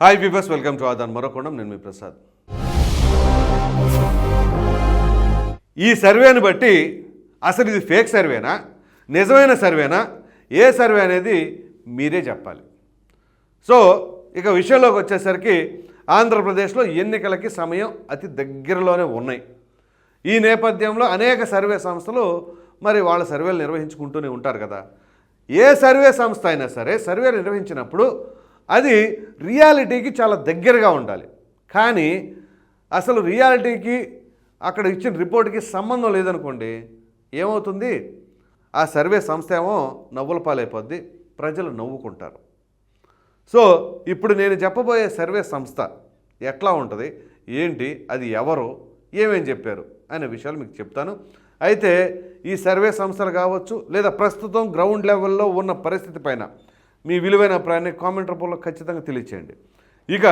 Hi viewers welcome to ఆదాన్ మరొకొండం నేను మీ ప్రసాద్ ఈ సర్వేని బట్టి అసలు ఇది ఫేక్ సర్వేనా? నిజమైన సర్వేనా? ఏ సర్వే అనేది మీరే చెప్పాలి. సో ఇక విషయంలోకి వచ్చేసరికి ఆంధ్రప్రదేశ్లో ఎన్నికలకి సమయం అతి దగ్గరలోనే ఉన్నాయి. ఈ నేపథ్యంలో అనేక సర్వే సంస్థలు మరి వాళ్ళ సర్వేలు నిర్వహించుకుంటూనే ఉంటారు కదా. ఏ సర్వే సంస్థ అయినా సరే సర్వే నిర్వహించినప్పుడు అది రియాలిటీకి చాలా దగ్గరగా ఉండాలి. కానీ అసలు రియాలిటీకి అక్కడ ఇచ్చిన రిపోర్ట్కి సంబంధం లేదనుకోండి ఏమవుతుంది? ఆ సర్వే సంస్థ ఏమో నవ్వుల పాలైపోద్ది ప్రజలు నవ్వుకుంటారు. సో ఇప్పుడు నేను చెప్పబోయే సర్వే సంస్థ ఎట్లా ఉంటుంది? ఏంటి? అది ఎవరు? ఏమేం చెప్పారు? అనే విషయాలు మీకు చెప్తాను. అయితే ఈ సర్వే సంస్థలు కావచ్చు లేదా ప్రస్తుతం గ్రౌండ్ లెవెల్లో ఉన్న పరిస్థితి పైన మీ విలువైన అభిప్రాయాన్ని కామెంట్ రూపంలో ఖచ్చితంగా తెలియచేయండి. ఇక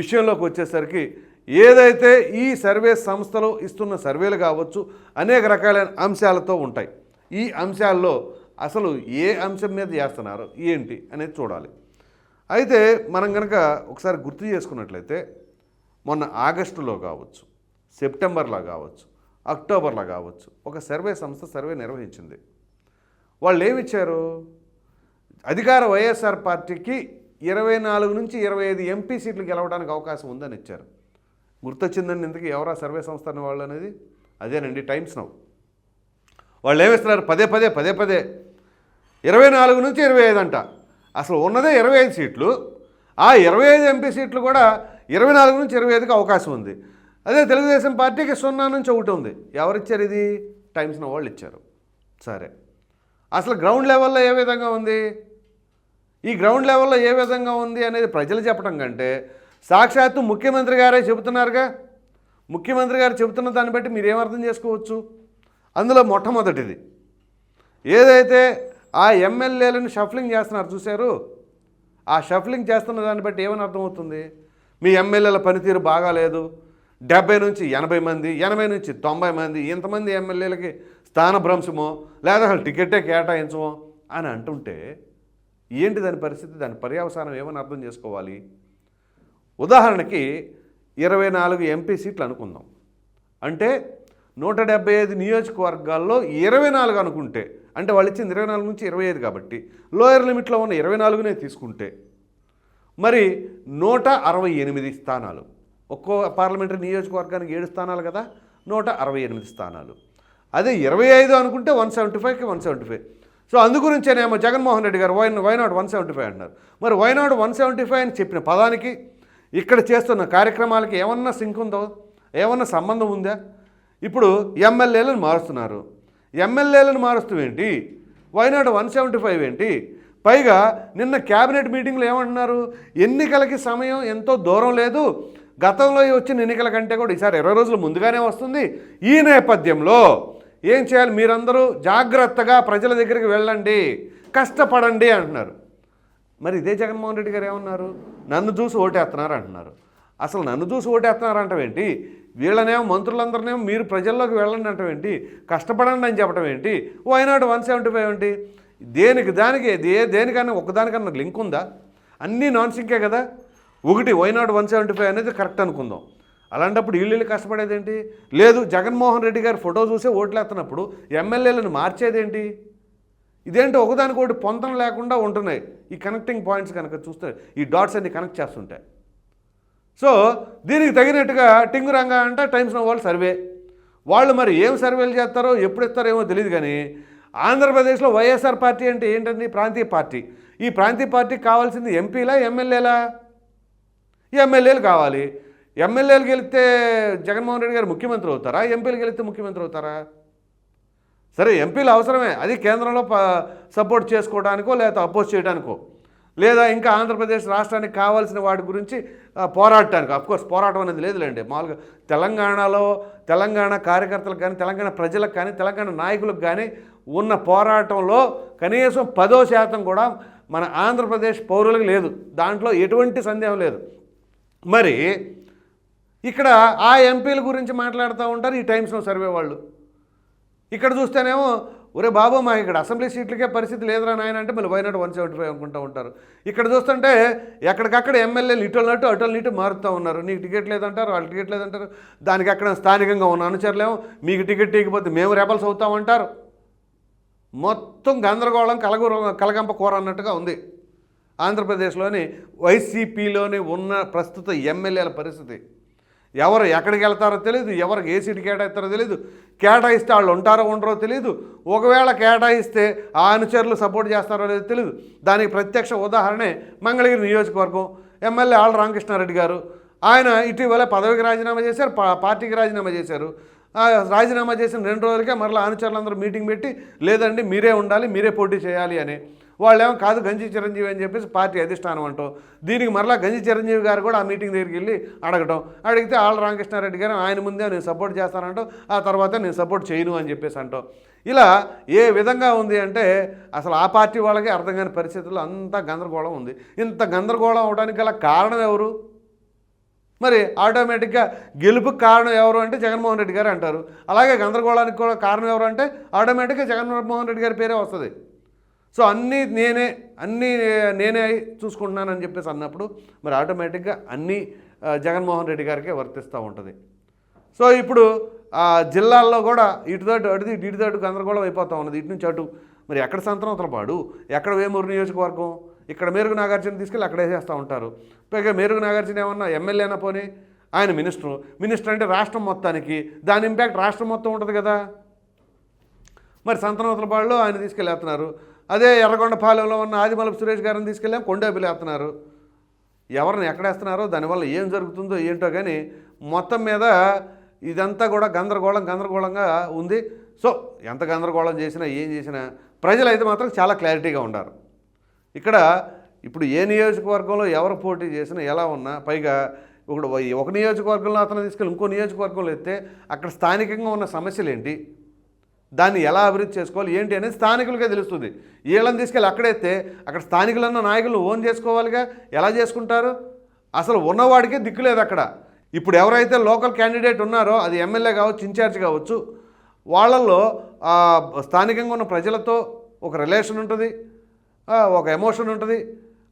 విషయంలోకి వచ్చేసరికి ఏదైతే ఈ సర్వే సంస్థలు ఇస్తున్న సర్వేలు కావచ్చు అనేక రకాలైన అంశాలతో ఉంటాయి. ఈ అంశాల్లో అసలు ఏ అంశం మీద చేస్తున్నారు ఏంటి అనేది చూడాలి. అయితే మనం కనుక ఒకసారి గుర్తు చేసుకున్నట్లయితే మొన్న ఆగస్టులో కావచ్చు సెప్టెంబర్లో కావచ్చు అక్టోబర్లో కావచ్చు ఒక సర్వే సంస్థ సర్వే నిర్వహించింది. వాళ్ళు ఏమిచ్చారు అధికార వైఎస్ఆర్ పార్టీకి ఇరవై నాలుగు నుంచి ఇరవై ఐదు ఎంపీ సీట్లు గెలవడానికి అవకాశం ఉందని ఇచ్చారు. గుర్తొచ్చిందని ఇందుకు ఎవరా సర్వే సంస్థ అన్న వాళ్ళు అనేది? అదేనండి టైమ్స్ నౌ. వాళ్ళు ఏమిస్తున్నారు పదే పదే పదే పదే. ఇరవై నాలుగు నుంచి ఇరవై ఐదు అంట. అసలు ఉన్నదే ఇరవై ఐదు సీట్లు. ఆ ఇరవై ఐదు ఎంపీ సీట్లు కూడా ఇరవై నాలుగు నుంచి ఇరవై ఐదుకి అవకాశం ఉంది. అదే తెలుగుదేశం పార్టీకి సున్నా నుంచి ఒకటి ఉంది. ఎవరిచ్చారు ఇది? టైమ్స్ వాళ్ళు ఇచ్చారు. సరే. అసలు గ్రౌండ్ లెవెల్లో ఏ విధంగా ఉంది? ఈ గ్రౌండ్ లెవెల్లో ఏ విధంగా ఉంది అనేది ప్రజలు చెప్పడం కంటే సాక్షాత్తు ముఖ్యమంత్రి గారే చెబుతున్నారుగా. ముఖ్యమంత్రి గారు చెబుతున్న దాన్ని బట్టి మీరు ఏమర్థం చేసుకోవచ్చు? అందులో మొట్టమొదటిది. ఏదైతే ఆ ఎమ్మెల్యేలను షఫ్లింగ్ చేస్తున్నారు చూశారు? ఆ షఫ్లింగ్ చేస్తున్న దాన్ని బట్టి ఏమని అర్థమవుతుంది? మీ ఎమ్మెల్యేల పనితీరు బాగాలేదు. డెబ్బై నుంచి ఎనభై మంది ఎనభై నుంచి తొంభై మంది ఇంతమంది ఎమ్మెల్యేలకి స్థానభ్రంశమో లేదా అసలు టికెట్టే కేటాయించమో అని అంటుంటే ఏంటి దాని పరిస్థితి? దాని పర్యవసానం ఏమని అర్థం చేసుకోవాలి? ఉదాహరణకి ఇరవై నాలుగు ఎంపీ సీట్లు అనుకుందాం. అంటే నూట డెబ్బై ఐదు నియోజకవర్గాల్లో ఇరవై నాలుగు అనుకుంటే అంటే వాళ్ళు ఇచ్చింది ఇరవై నాలుగు నుంచి ఇరవై ఐదు కాబట్టి లోయర్ లిమిట్లో ఉన్న ఇరవై నాలుగునే తీసుకుంటే మరి నూట అరవై ఎనిమిది స్థానాలు ఒక్కో పార్లమెంటరీ నియోజకవర్గానికి ఏడు స్థానాలు కదా నూట అరవై ఎనిమిది స్థానాలు. అదే ఇరవై ఐదు అనుకుంటే వన్ సెవెంటీ ఫైవ్కి వన్ సెవెంటీ ఫైవ్. సో అందుగురించేనేమో జగన్మోహన్ రెడ్డి గారు why why not one seventy five అంటున్నారు. మరి వైనాడు వన్ సెవెంటీ ఫైవ్ అని చెప్పిన పదానికి ఇక్కడ చేస్తున్న కార్యక్రమాలకి ఏమన్నా సింక్ ఉందో? ఏమన్నా సంబంధం ఉందా? ఇప్పుడు ఎమ్మెల్యేలను మారుస్తున్నారు. ఎమ్మెల్యేలను మారుస్తూ ఏంటి? వైనాడు వన్ సెవెంటీ ఫైవ్ ఏంటి? పైగా నిన్న క్యాబినెట్ మీటింగ్లో ఏమంటున్నారు? ఎన్నికలకి సమయం ఎంతో దూరం లేదు. గతంలో వచ్చిన ఎన్నికల కంటే కూడా ఈసారి ఇరవై రోజులు ముందుగానే వస్తుంది. ఈ నేపథ్యంలో ఏం చేయాలి? మీరందరూ జాగ్రత్తగా ప్రజల దగ్గరికి వెళ్ళండి. కష్టపడండి అంటున్నారు. మరి ఇదే జగన్మోహన్ రెడ్డి గారు ఏమన్నారు? నన్ను చూసి ఓటేస్తున్నారు అంటున్నారు. అసలు నన్ను చూసి ఓటేస్తున్నారు అంటావేంటి వీళ్ళనేమో మంత్రులందరినేమో మీరు ప్రజల్లోకి వెళ్ళండి అంటావేంటి కష్టపడండి అని చెప్పడం ఏంటి? వైనాడు వన్ సెవెంటీ ఫైవ్ ఏంటి దేనికి దానికి ఏ దేనికన్నా ఒకదానికన్నా లింక్ ఉందా? అన్నీ నాన్ సింకే కదా. ఒకటి why not one seventy five అనేది కరెక్ట్ అనుకుందాం. అలాంటప్పుడు వీళ్ళు కష్టపడేది ఏంటి లేదు జగన్మోహన్ రెడ్డి గారి ఫోటో చూసే ఓట్లు వేస్తున్నప్పుడు ఎమ్మెల్యేలను మార్చేదేంటి? ఇదేంటి ఒకదానికి ఒకటి పొంతం లేకుండా ఉంటున్నాయి. ఈ కనెక్టింగ్ పాయింట్స్ కనుక చూస్తే ఈ డాట్స్ అన్ని కనెక్ట్ చేస్తుంటాయి సో దీనికి తగినట్టుగా టింగురంగా అంటే టైమ్స్ నో వాళ్ళు సర్వే వాళ్ళు మరి ఏం సర్వేలు చేస్తారో ఎప్పుడు ఇస్తారో ఏమో తెలియదు కానీ ఆంధ్రప్రదేశ్లో వైఎస్ఆర్ పార్టీ అంటే ఏంటండి? ప్రాంతీయ పార్టీ. ఈ ప్రాంతీయ పార్టీకి కావాల్సింది ఎంపీలా ఎమ్మెల్యేలా? ఎమ్మెల్యేలు కావాలి. ఎమ్మెల్యేలు గెలిస్తే జగన్మోహన్ రెడ్డి గారు ముఖ్యమంత్రి అవుతారా? ఎంపీలు గెలిస్తే ముఖ్యమంత్రి అవుతారా? సరే ఎంపీలు అవసరమే. అది కేంద్రంలో ప సపోర్ట్ చేసుకోవడానికో లేదా అపోజ్ చేయడానికో. లేదా ఇంకా ఆంధ్రప్రదేశ్ రాష్ట్రానికి కావాల్సిన వాటి గురించి పోరాడటానికి. అఫ్కోర్స్ పోరాటం అనేది లేదులేండి. మామూలుగా తెలంగాణలో తెలంగాణ కార్యకర్తలకు కానీ తెలంగాణ ప్రజలకు కానీ తెలంగాణ నాయకులకు కానీ ఉన్న పోరాటంలో కనీసం పదో శాతం కూడా మన ఆంధ్రప్రదేశ్ పౌరులకు లేదు. దాంట్లో ఎటువంటి సందేహం లేదు. మరి ఇక్కడ ఆ ఎంపీల గురించి మాట్లాడుతూ ఉంటారు ఈ టైమ్స్లో సర్వే వాళ్ళు. ఇక్కడ చూస్తేనేమో ఒరే బాబు మాకు ఇక్కడ అసెంబ్లీ సీట్లకే పరిస్థితి లేదురా నాయన అంటే మళ్ళీ వైనాడు వన్ సెవెంటీ ఫైవ్ అనుకుంటూ ఉంటారు. ఇక్కడ చూస్తుంటే ఎక్కడికక్కడ ఎమ్మెల్యేలు ఇటులనట్టు అటులనిట్టు మారుతూ ఉన్నారు. నీకు టికెట్ లేదంటారు వాళ్ళు టికెట్ లేదంటారు. దానికి అక్కడ స్థానికంగా ఉన్న అనుచరులేమో మీకు టికెట్ ఇవ్వకపోతే మేము రెబల్స్ అవుతామంటారు మొత్తం గందరగోళం కలగూర కలగంప కూర అన్నట్టుగా ఉంది. ఆంధ్రప్రదేశ్లోని వైసీపీలోని ఉన్న ప్రస్తుత ఎమ్మెల్యేల పరిస్థితి. ఎవరు ఎక్కడికి వెళ్తారో తెలియదు ఎవరికి ఏ సీటు కేటాయిస్తారో తెలియదు కేటాయిస్తే వాళ్ళు ఉంటారో ఉండరో తెలియదు ఒకవేళ కేటాయిస్తే ఆ అనుచరులు సపోర్ట్ చేస్తారో లేదో తెలియదు దానికి ప్రత్యక్ష ఉదాహరణే మంగళగిరి నియోజకవర్గం ఎమ్మెల్యే ఆళ్ళ రామకృష్ణారెడ్డి గారు. ఆయన ఇటీవల పదవికి రాజీనామా చేశారు పార్టీకి రాజీనామా చేశారు. రాజీనామా చేసిన రెండు రోజులకే మరలా అనుచరులందరూ మీటింగ్ పెట్టి లేదండి మీరే ఉండాలి మీరే పోటీ చేయాలి అని. వాళ్ళేమో కాదు గంజి చిరంజీవి అని చెప్పేసి పార్టీ అధిష్టానం అంటాం దీనికి మరలా గంజి చిరంజీవి గారు కూడా ఆ మీటింగ్ దగ్గరికి వెళ్ళి అడగటం. అడిగితే ఆళ్ళ రామకృష్ణారెడ్డి గారు ఆయన ముందే నేను సపోర్ట్ చేస్తానంటో ఆ తర్వాత నేను సపోర్ట్ చేయను అని చెప్పేసి అంటాం. ఇలా ఏ విధంగా ఉంది అంటే అసలు ఆ పార్టీ వాళ్ళకి అర్థం కాని పరిస్థితుల్లో అంతా గందరగోళం ఉంది. ఇంత గందరగోళం అవడానికి గల కారణం ఎవరు? మరి ఆటోమేటిక్గా గెలుపుకి కారణం ఎవరు అంటే జగన్మోహన్ రెడ్డి గారు అంటారు. అలాగే గందరగోళానికి కూడా కారణం ఎవరు అంటే ఆటోమేటిక్గా జగన్మోహన్ రెడ్డి గారి పేరే వస్తుంది. సో అన్నీ నేనే అన్నీ నేనే చూసుకుంటున్నానని చెప్పేసి అన్నప్పుడు మరి ఆటోమేటిక్గా అన్నీ జగన్మోహన్ రెడ్డి గారికే వర్తిస్తూ ఉంటుంది. సో ఇప్పుడు ఆ జిల్లాల్లో కూడా ఇటుదాటు అటుది ఇటుదాటు గందరగోళం అయిపోతూ ఉన్నది. ఇటు నుంచి అటు మరి ఎక్కడ సంతనోతలపాడు ఎక్కడ వేమూరు నియోజకవర్గం? ఇక్కడ మేరుగు నాగార్జున తీసుకెళ్ళి అక్కడ వేసేస్తూ ఉంటారు. పైగా మేరుగు నాగార్జున ఏమన్నా ఎమ్మెల్యేనా పోనీ ఆయన మినిస్టరు. మినిస్టర్ అంటే రాష్ట్రం మొత్తానికి దాని ఇంపాక్ట్ రాష్ట్రం మొత్తం ఉంటుంది కదా? మరి సంతనోతలపాడులో ఆయన తీసుకెళ్ళేస్తున్నారు అదే ఎర్రగొండపాలెంలో ఉన్న ఆదిమలపు సురేష్ గారిని తీసుకెళ్ళాం కొండేపిలు వేస్తున్నారు ఎవరిని ఎక్కడేస్తున్నారో దానివల్ల ఏం జరుగుతుందో ఏంటో కానీ మొత్తం మీద ఇదంతా కూడా గందరగోళం గందరగోళంగా ఉంది. సో ఎంత గందరగోళం చేసినా ఏం చేసినా ప్రజలైతే మాత్రం చాలా క్లారిటీగా ఉండారు. ఇక్కడ ఇప్పుడు ఏ నియోజకవర్గంలో ఎవరు పోటీ చేసినా ఎలా ఉన్నా పైగా ఇప్పుడు ఒక నియోజకవర్గంలో అతను తీసుకెళ్ళి ఇంకో నియోజకవర్గంలో ఎత్తే అక్కడ స్థానికంగా ఉన్న సమస్యలు ఏంటి దాన్ని ఎలా అభివృద్ధి చేసుకోవాలి ఏంటి అనేది స్థానికులకే తెలుస్తుంది. వీళ్ళని తీసుకెళ్ళి అక్కడైతే అక్కడ స్థానికులన్న నాయకులు ఓన్ చేసుకోవాలిగా? ఎలా చేసుకుంటారు? అసలు ఉన్నవాడికే దిక్కు లేదు అక్కడ. ఇప్పుడు ఎవరైతే లోకల్ క్యాండిడేట్ ఉన్నారో అది ఎమ్మెల్యే కావచ్చు ఇన్ఛార్జ్ కావచ్చు వాళ్ళల్లో స్థానికంగా ఉన్న ప్రజలతో ఒక రిలేషన్ ఉంటుంది ఒక ఎమోషన్ ఉంటుంది.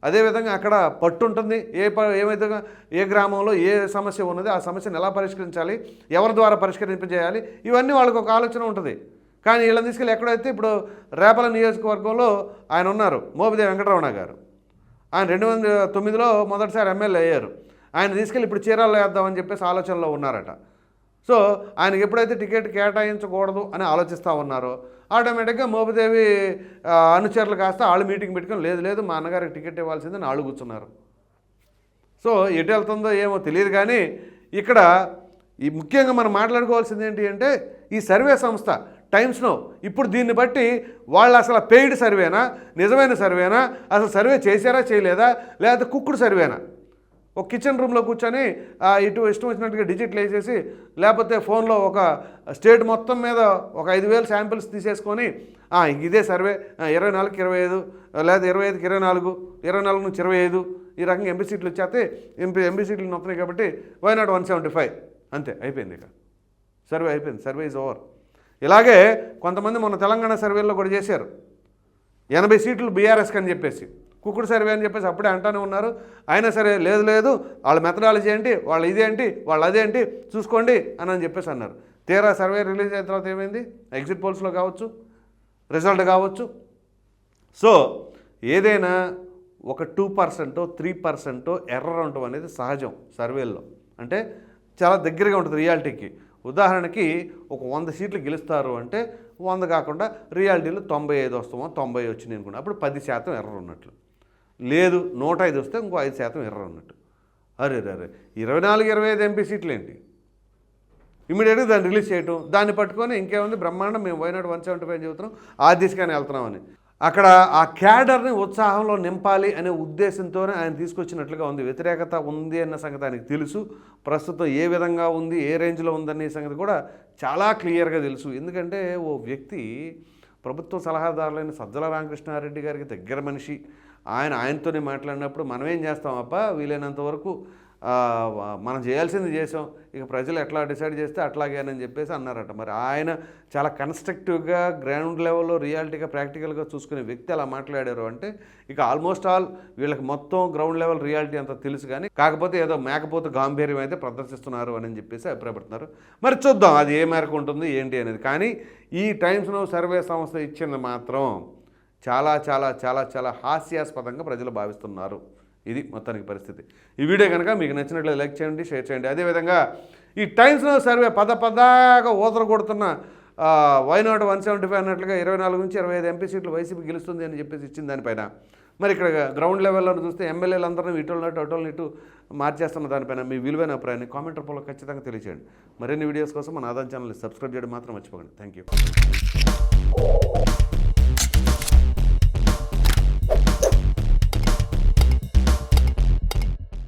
అదేవిధంగా అక్కడ పట్టు ఉంటుంది. ఏ ప ఏమైతే ఏ గ్రామంలో ఏ సమస్య ఉన్నది ఆ సమస్యను ఎలా పరిష్కరించాలి ఎవరి ద్వారా పరిష్కరింపజేయాలి ఇవన్నీ వాళ్ళకి ఒక ఆలోచన ఉంటుంది. కానీ వీళ్ళని తీసుకెళ్ళి ఎక్కడైతే ఇప్పుడు రేపల నియోజకవర్గంలో ఆయన ఉన్నారు మోపిదేవి వెంకటరమణ గారు. ఆయన రెండు వందల తొమ్మిదిలో మొదటిసారి ఎమ్మెల్యే అయ్యారు. ఆయన తీసుకెళ్ళి ఇప్పుడు చీరాల్లో వేద్దామని చెప్పేసి ఆలోచనలో ఉన్నారట. సో ఆయనకి ఎప్పుడైతే టికెట్ కేటాయించకూడదు అని ఆలోచిస్తూ ఉన్నారో ఆటోమేటిక్గా మోపిదేవి అనుచరులు కాస్త వాళ్ళు మీటింగ్ పెట్టుకొని లేదు లేదు మా అన్నగారికి టికెట్ ఇవ్వాల్సిందని వాళ్ళు కూర్చున్నారు. సో ఎటు వెళ్తుందో ఏమో తెలియదు కానీ ఇక్కడ ఈ ముఖ్యంగా మనం మాట్లాడుకోవాల్సింది ఏంటి అంటే ఈ సర్వే సంస్థ టైమ్స్ నో ఇప్పుడు దీన్ని బట్టి వాళ్ళు అసలు పెయిడ్ సర్వేనా నిజమైన సర్వేనా అసలు సర్వే చేశారా చేయలేదా? లేకపోతే కుక్కుడు సర్వేనా ఒక కిచెన్ రూమ్లో కూర్చొని ఇటు ఇష్టం వచ్చినట్టుగా డిజిట్లు వేసేసి లేకపోతే ఫోన్లో ఒక స్టేట్ మొత్తం మీద ఒక ఐదు వేలు శాంపిల్స్ తీసేసుకొని ఇదే సర్వే ఇరవై నాలుగుకి ఇరవై ఐదు లేదా ఇరవై ఐదుకి ఇరవై నాలుగు ఇరవై నాలుగు నుంచి ఇరవై ఐదు ఈ రకంగా ఎంపీ సీట్లు వచ్చేస్తే ఎంపీ ఎంపీ సీట్లు వస్తున్నాయి కాబట్టి why not one seventy five అంతే అయిపోయింది ఇక. సర్వే అయిపోయింది. సర్వే ఇస్ ఓవర్ ఇలాగే కొంతమంది మొన్న తెలంగాణ సర్వేలో కూడా చేశారు. ఎనభై సీట్లు బీఆర్ఎస్కి అని చెప్పేసి. కుక్కుడు సర్వే అని చెప్పేసి అప్పుడే అంటానే ఉన్నారు. అయినా సరే లేదు లేదు వాళ్ళ మెథడాలజీ ఏంటి వాళ్ళు ఇదేంటి వాళ్ళు అదేంటి చూసుకోండి అని అని చెప్పేసి అన్నారు. తీరా సర్వే రిలీజ్ అయిన తర్వాత ఏమైంది? ఎగ్జిట్ పోల్స్లో కావచ్చు రిజల్ట్ కావచ్చు. సో ఏదైనా ఒక టూ పర్సెంటో త్రీ పర్సెంటో ఎర్రర్ ఉండటం అనేది సహజం సర్వేల్లో. అంటే చాలా దగ్గరగా ఉంటుంది రియాలిటీకి. ఉదాహరణకి ఒక వంద సీట్లు గెలుస్తారు అంటే వంద కాకుండా రియాలిటీలో తొంభై ఐదు వస్తామో తొంభై వచ్చింది అనుకున్నా అప్పుడు పది శాతం ఎర్ర ఉన్నట్లు. లేదు నూట ఐదు వస్తే ఇంకో ఐదు శాతం ఎర్రర్ ఉన్నట్టు. అరే అరే ఇరవై నాలుగు ఇరవై ఐదు ఎంపీ సీట్లు ఏంటి ఇమీడియట్గా దాన్ని రిలీజ్ చేయటం దాన్ని పట్టుకొని ఇంకేముంది బ్రహ్మాండం మేము వైనాడు వన్ సెవెంటీ ఫైవ్ చెబుతున్నాం ఆ దిశగానే వెళ్తున్నామని. అక్కడ ఆ క్యాడర్ని ఉత్సాహంలో నింపాలి అనే ఉద్దేశంతోనే ఆయన తీసుకొచ్చినట్లుగా ఉంది. వ్యతిరేకత ఉంది అన్న సంగతి ఆయనకు తెలుసు. ప్రస్తుతం ఏ విధంగా ఉంది ఏ రేంజ్లో ఉందనే సంగతి కూడా చాలా క్లియర్గా తెలుసు. ఎందుకంటే ఓ వ్యక్తి ప్రభుత్వ సలహాదారులైన సజ్జల రామకృష్ణారెడ్డి గారికి దగ్గర మనిషి. ఆయన ఆయనతోనే మాట్లాడినప్పుడు మనం ఏం చేస్తాం అబ్బా వీలైనంత వరకు మనం చేయాల్సింది చేసాం ఇక ప్రజలు ఎట్లా డిసైడ్ చేస్తే అట్లాగేనని చెప్పేసి అన్నారట. మరి ఆయన చాలా కన్స్ట్రక్టివ్గా గ్రౌండ్ లెవెల్లో రియాలిటీగా ప్రాక్టికల్గా చూసుకునే వ్యక్తి అలా మాట్లాడారు అంటే ఇక ఆల్మోస్ట్ ఆల్ వీళ్ళకి మొత్తం గ్రౌండ్ లెవెల్ రియాలిటీ అంతా తెలుసు కానీ కాకపోతే ఏదో మేకపోతే గాంభీర్యం అయితే ప్రదర్శిస్తున్నారు అని చెప్పేసి అభిప్రాయపడుతున్నారు. మరి చూద్దాం అది ఏ మేరకు ఉంటుంది ఏంటి అనేది. కానీ ఈ టైమ్స్ నో సర్వే సంస్థ ఇచ్చింది మాత్రం చాలా చాలా చాలా చాలా హాస్యాస్పదంగా ప్రజలు భావిస్తున్నారు. ఇది మొత్తానికి పరిస్థితి. ఈ వీడియో కనుక మీకు నచ్చినట్లయితే లైక్ చేయండి షేర్ చేయండి. అదేవిధంగా ఈ టైమ్స్లో సర్వే పద పదాగా ఊతర కొడుతున్న వైనాట్ వన్ సెవెంటీ ఫైవ్ అన్నట్లుగా ఇరవై నాలుగు నుంచి ఇరవై ఐదు ఎంపీ సీట్లు వైసీపీ గెలుస్తుంది అని చెప్పేసి ఇచ్చింది దానిపైన. మరి ఇక్కడ గ్రౌండ్ లెవెల్లో చూస్తే ఎమ్మెల్యేలందరూ ఇటువంటి ఇటు నటు ఇటు మార్చేస్తున్న దానిపైన మీ విలువైన అభిప్రాయాన్ని కామెంట్ రూపంలో ఖచ్చితంగా తెలియచేయండి. మరిన్ని వీడియోస్ కోసం మన ఆదాయం ఛానల్ని సబ్స్క్రైబ్ చేయడం మాత్రం మర్చిపోకండి. Thank you